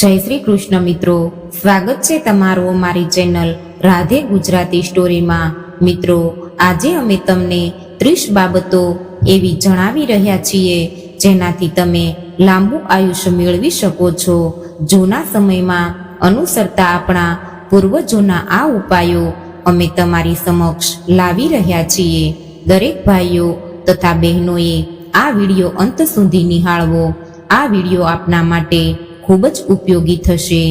જય શ્રી કૃષ્ણ મિત્રો. સ્વાગત છે તમારું અમારી ચેનલ રાધે ગુજરાતી સ્ટોરીમાં. મિત્રો, આજે અમે તમને ત્રીસ બાબતો એવી જણાવી રહ્યા છીએ, જેનાથી તમે લાંબુ આયુષ્ય મેળવી શકો છો. જૂના સમયમાં અનુસરતા આપણા પૂર્વજોના આ ઉપાયો અમે તમારી સમક્ષ લાવી રહ્યા છીએ. દરેક ભાઈઓ તથા બહેનોએ આ વીડિયો અંત સુધી નિહાળવો. આ વીડિયો આપના માટે ખૂબ જ ઉપયોગી થશે.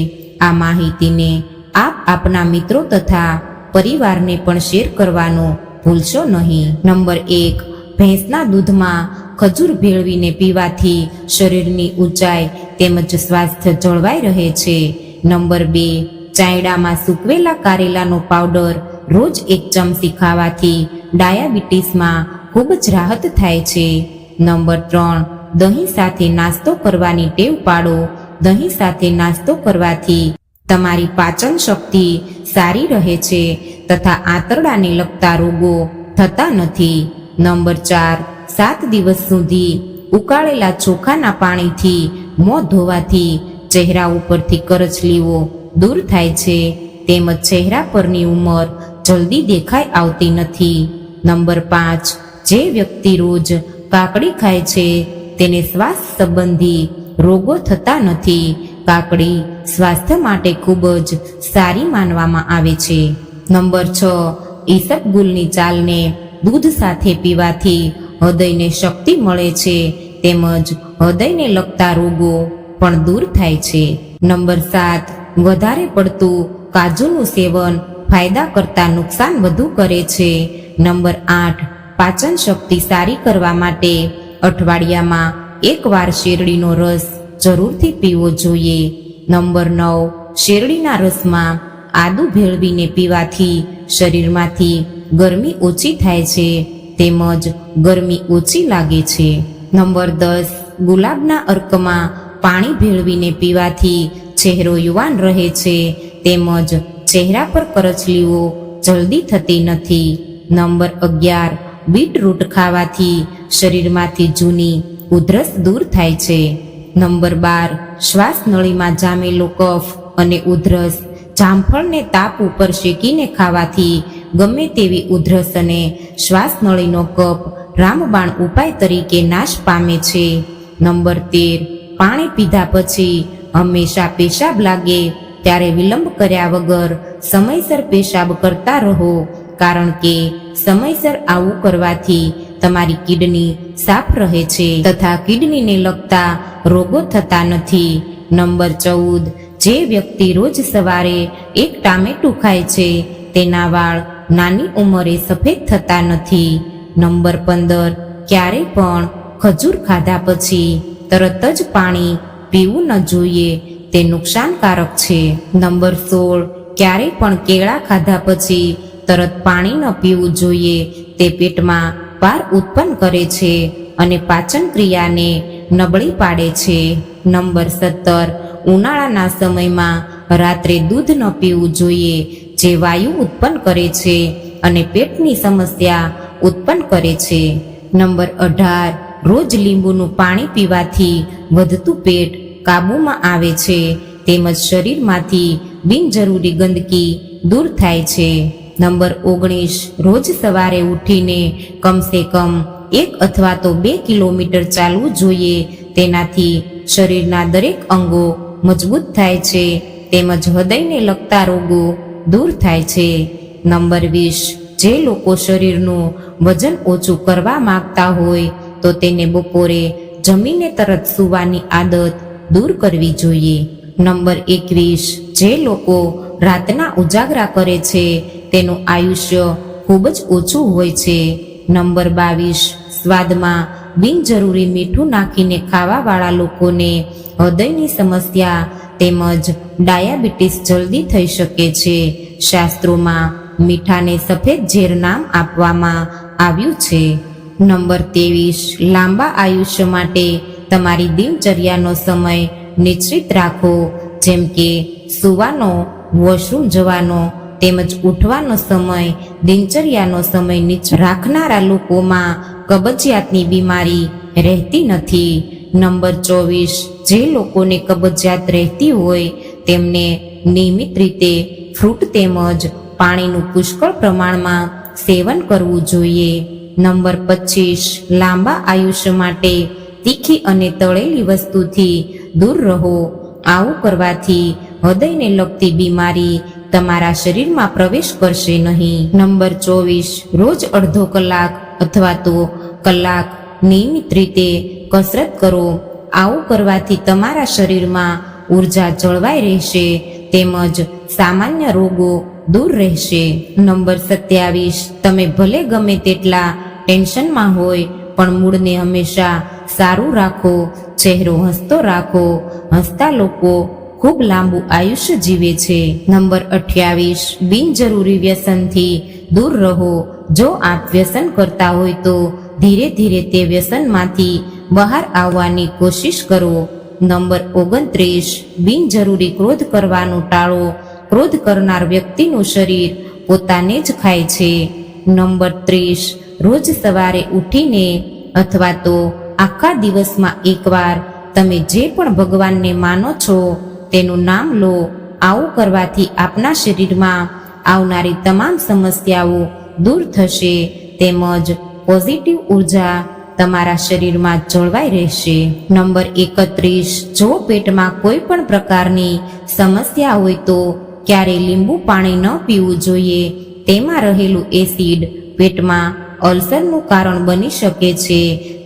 આ માહિતીને આપ આપના મિત્રો તથા પરિવારને પણ શેર કરવાનો ભૂલશો નહીં. નંબર એક, ભેંસના દૂધમાં ખજૂર ભેળવીને પીવાથી શરીરની ઊંચાઈ તેમજ સ્વાસ્થ્ય જળવાઈ રહે છે. નંબર બે, ચાયડામાં સૂકવેલા કારેલાનો પાવડર રોજ એક ચમચી ખાવાથી ડાયાબિટીસમાં ખૂબ જ રાહત થાય છે. નંબર ત્રણ, દહીં સાથે નાસ્તો કરવાની ટેવ પાડો દહીં સાથે નાસ્તો કરવાથી તમારી પાચન શક્તિ સારી રહે છે તથા આંતરડાને લગતા રોગો થતા નથી. નંબર ચાર, સાત દિવસ સુધી ઉકાળેલા ચોખાના પાણીથી મોં ધોવાથી ચહેરા ઉપરથી કરચલીઓ દૂર થાય છે, તેમજ ચહેરા પરની ઉંમર જલ્દી દેખાઈ આવતી નથી. નંબર પાંચ, જે વ્યક્તિ રોજ કાકડી ખાય છે, તેને શ્વાસ સંબંધી રોગો થતા નથી. કાકડી સ્વાસ્થ્ય માટે ખૂબ જ સારી માનવામાં આવે છે. નંબર છ ઈસબગુલની ચાલને દૂધ સાથે પીવાથી હૃદયને શક્તિ મળે છે, તેમજ હૃદયને લગતા રોગો પણ દૂર થાય છે. નંબર સાત, વધારે પડતું કાજુનું સેવન ફાયદા કરતા નુકસાન વધુ કરે છે. નંબર આઠ, પાચન શક્તિ સારી કરવા માટે અઠવાડિયામાં એકવાર શેરડીનો રસ જરૂરથી પીવો જોઈએ. નંબર નવ, શેરડીના રસમાં આદુ ભેળવીને પીવાથી શરીરમાંથી ગરમી ઓછી થાય છે, તેમજ ગરમી ઓછી લાગે છે. નંબર દસ, ગુલાબના અર્કમાં પાણી ભેળવીને પીવાથી ચહેરો યુવાન રહે છે, તેમજ ચહેરા પર કરચલીઓ જલ્દી થતી નથી. નંબર અગિયાર, બીટરૂટ ખાવાથી શરીરમાંથી જૂની ઉધરસ દૂર થાય છે. નંબર બાર, શ્વાસ નળીમાં જામેલો કફ અને ઉધરસ. જામફળને તાપ ઉપર શેકીને ખાવાથી ગમે તેવી ઉધરસ અને શ્વાસ નળીનો કફ રામબાણ ઉપાય તરીકે નાશ પામે છે. નંબર તેર, પાણી પીધા પછી હંમેશા પેશાબ લાગે, ત્યારે વિલંબ કર્યા વગર સમયસર પેશાબ કરતા રહો, કારણ કે સમયસર આવું કરવાથી તમારી કિડની સાફ રહે છે તથા કિડનીને લગતા રોગો થતા નથી. નંબર ચૌદ, જે વ્યક્તિ રોજ સવારે એક ટામેટું ખાય છે, તેના વાળ નાની ઉંમરે સફેદ થતા નથી. નંબર પંદર, ક્યારે પણ ખજૂર ખાધા પછી તરત જ પાણી પીવું ન જોઈએ, તે નુકસાનકારક છે. નંબર સોળ, ક્યારે પણ કેળા ખાધા પછી તરત પાણી ન પીવું જોઈએ, તે પેટમાં ભાર ઉત્પન્ન કરે છે અને પાચન ક્રિયાને નબળી પાડે છે. નંબર સત્તર. ઉનાળાના સમયમાં રાત્રે દૂધ ન પીવું જોઈએ, જે વાયુ ઉત્પન્ન કરે છે અને પેટની સમસ્યા ઉત્પન્ન કરે છે. નંબર અઢાર. રોજ લીંબુનું પાણી પીવાથી વધતું પેટ કાબૂમાં આવે છે, તેમજ શરીરમાંથી બિનજરૂરી ગંદકી દૂર થાય છે. નંબર ઓગણીસ, રોજ સવારે ઉઠીને કમસે કમ એક અથવા તો બે કિલોમીટર ચાલવું જોઈએ. તેનાથી શરીરના દરેક અંગો મજબૂત થાય છે, તેમજ હૃદયને લગતા રોગો દૂર થાય છે. નંબર વીસ, જે લોકો શરીરનું વજન ઓછું કરવા માંગતા હોય, તો તેને બપોરે જમીને તરત સૂવાની આદત દૂર કરવી જોઈએ. નંબર એકવીસ, જે લોકો રાતના ઉજાગરા કરે છે તેનું આયુષ્ય ખૂબ જ ઓછું હોય છે. નંબર બાવીસ, સ્વાદમાં બિનજરૂરી મીઠું નાખીને ખાવાવાળા લોકોને હૃદયની સમસ્યા તેમજ ડાયાબિટીસ જલ્દી થઈ શકે છે. શાસ્ત્રોમાં મીઠાને સફેદ ઝેર નામ આપવામાં આવ્યું છે. નંબર ત્રેવીસ, લાંબા આયુષ્ય માટે તમારી દિનચર્યાનો સમય નિશ્ચિત રાખો, જેમ કે સુવાનો, વોશરૂમ જવાનો તેમજ ઉઠવાનો સમય, દિનચર્યાનો સમય નીચ રાખનારા લોકોમાં કબજિયાતની બીમારી રહેતી નથી. નંબર ચોવીસ, જે લોકોને કબજિયાત રહેતી હોય તેમને નિયમિત રીતે ફ્રૂટ તેમજ પાણીનું પુષ્કળ પ્રમાણમાં સેવન કરવું જોઈએ. નંબર પચીસ, લાંબા આયુષ્ય માટે તીખી અને તળેલી વસ્તુથી દૂર રહો. આવું કરવાથી હૃદયને લગતી બીમારી તમારા શરીરમાં પ્રવેશ કરશે નહીં. નંબર ચોવીસ, રોજ અડધો કલાક અથવા તો કલાક નિયમિત રીતે કસરત કરો. આવું કરવાથી તમારા શરીરમાં ઊર્જા જળવાઈ રહેશે, તેમજ સામાન્ય રોગો દૂર રહેશે. નંબર સત્યાવીસ, તમે ભલે ગમે તેટલા ટેન્શનમાં હોય, પણ મૂળને હંમેશા સારું રાખો, ચહેરો હસતો રાખો, હસતા લોકો ખૂબ લાંબુ આયુષ્ય જીવે છે. નંબર અઠ્યાવીસ, બિનજરૂરી વ્યસનથી દૂર રહો. જો આપ વ્યસન કરતા હોય તો ધીરે ધીરે તે વ્યસનમાંથી બહાર આવવાની કોશિશ કરો. નંબર ઓગણત્રીસ, બિનજરૂરી ક્રોધ કરવાનું ટાળો. ક્રોધ કરનાર વ્યક્તિનું શરીર પોતાને જ ખાય છે. નંબર ત્રીસ, રોજ સવારે ઉઠીને અથવા તો આખા દિવસમાં એકવાર તમે જે પણ ભગવાનને માનો છો તેનું નામ લો. આવું કરવાથી આપના શરીરમાં આવનારી તમામ સમસ્યાઓ દૂર થશે. તેમજ પોઝિટિવ ઊર્જા તમારા શરીરમાં જળવાઈ રહેશે. નંબર એકત્રીસ. જો પેટમાં કોઈ પણ પ્રકારની સમસ્યા હોય તો ક્યારે લીંબુ પાણી ન પીવું જોઈએ, તેમાં રહેલું એસિડ પેટમાં અલ્સરનું કારણ બની શકે છે,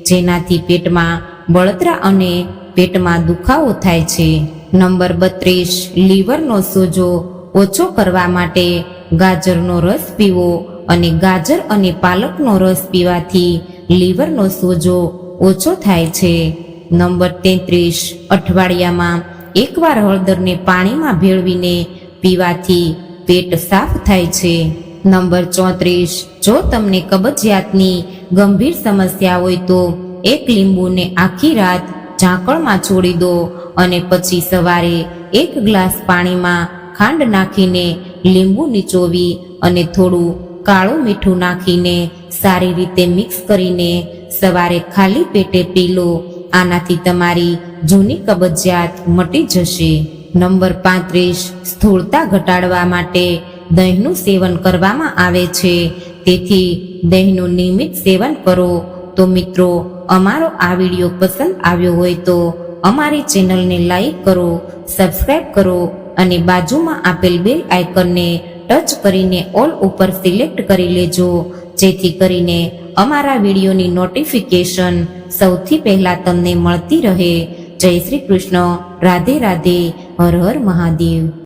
જેનાથી પેટમાં બળતરા અને પેટમાં દુખાવો થાય છે. નંબર બત્રીસ, લીવરનો સોજો ઓછો કરવા માટે ગાજરનો રસ પીવો અને ગાજર અને પાલકનો રસ પીવાથી લીવરનો સોજો ઓછો થાય છે. નંબર તેત્રીસ, અઠવાડિયામાં એકવાર હળદરને પાણીમાં ભેળવીને પીવાથી પેટ સાફ થાય છે. નંબર ચોત્રીસ, જો તમને કબજિયાતની ગંભીર સમસ્યા હોય તો એક લીંબુને આખી રાત ઝાકળમાં છોડી દો અને પછી સવારે એક ગ્લાસ પાણીમાં ખાંડ નાખીને લીંબુ નીચોવી અને થોડું કાળું મીઠું નાખીને સારી રીતે મિક્સ કરીને સવારે ખાલી પેટે પી લો. આનાથી તમારી જૂની કબજિયાત મટી જશે. નંબર પાંત્રીસ, સ્થૂળતા ઘટાડવા માટે દહીંનું સેવન કરવામાં આવે છે. તેથી દહીંનું નિયમિત સેવન કરો. તો મિત્રો અમારો આ વીડિયો પસંદ આવ્યો હોય તો અમારી ચેનલને લાઈક કરો સબસ્ક્રાઈબ કરો અને બાજુમાં આપેલ બેલ આઇકનને ટચ કરીને ઓલ ઉપર સિલેક્ટ કરી લેજો, જેથી કરીને અમારા વિડીયોની નોટિફિકેશન સૌથી પહેલા તમને મળતી રહે. જય શ્રી કૃષ્ણ. રાધે રાધે. હર હર મહાદેવ.